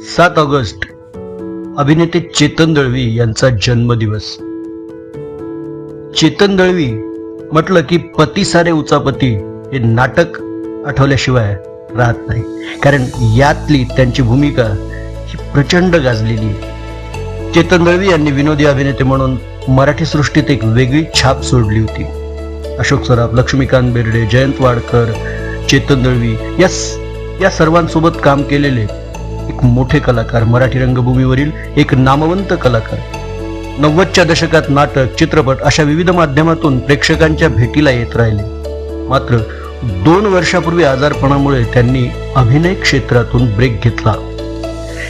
सात ऑगस्ट अभिनेते चेतन दळवी यांचा जन्मदिवस. चेतन दळवी म्हटलं की पती सारे उचापती हे नाटक आठवल्याशिवाय राहत नाही. कारण यातली त्यांची भूमिका ही प्रचंड गाजलेली चेतन दळवी यांनी विनोदी अभिनेते म्हणून मराठी सृष्टीत एक वेगळी छाप सोडली होती. अशोक सराफ लक्ष्मीकांत बेर्डे जयंत वाडकर चेतन दळवी या या सर्वांसोबत काम केलेले एक मोठे कलाकार मराठी रंगभूमीवरील एक नामवंत कलाकार. नव्वदच्या दशकात नाटक चित्रपट अशा विविध माध्यमातून प्रेक्षकांच्या भेटीला येत राहिले. मात्र दोन वर्षापूर्वी आजारपणामुळे त्यांनी अभिनय क्षेत्रातून ब्रेक घेतला.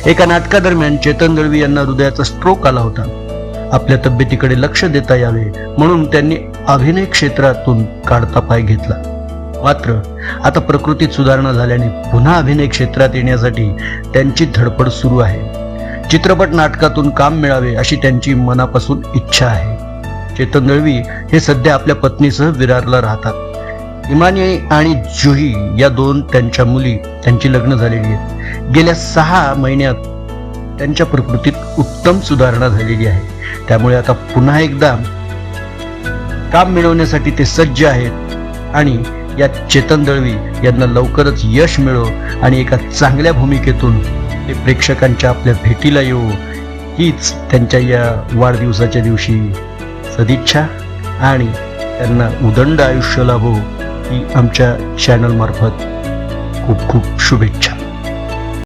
एका नाटकादरम्यान चेतन दळवी यांना हृदयाचा स्ट्रोक आला होता. आपल्या तब्येतीकडे लक्ष देता यावे म्हणून त्यांनी अभिनय क्षेत्रातून काढता पाय घेतला. मात्र आता प्रकृतीत सुधारणा झाल्याने पुन्हा अभिनय क्षेत्रात येण्यासाठी त्यांची धडपड सुरू आहे. चित्रपट नाटकातून काम मिळावे अशी त्यांची मनापासून इच्छा आहे. चेतन दळवी हे सध्या आपल्या पत्नीसह विरारला राहतात. इमानी आणि जुही या दोन त्यांच्या मुली त्यांची लग्न झालेली आहेत. गेल्या सहा महिन्यात त्यांच्या प्रकृतीत उत्तम सुधारणा झालेली आहे. त्यामुळे आता पुन्हा एकदा काम मिळवण्यासाठी ते सज्ज आहेत आणि या चेतन दळवी यांना लवकरच यश मिळो आणि एका चांगल्या भूमिकेतून ते प्रेक्षकांच्या आपल्या भेटीला येऊ. हीच त्यांच्या या वाढदिवसाच्या दिवशी सदिच्छा आणि त्यांना उदंड आयुष्य लाभो ही आमच्या चॅनलमार्फत खूप खूप शुभेच्छा.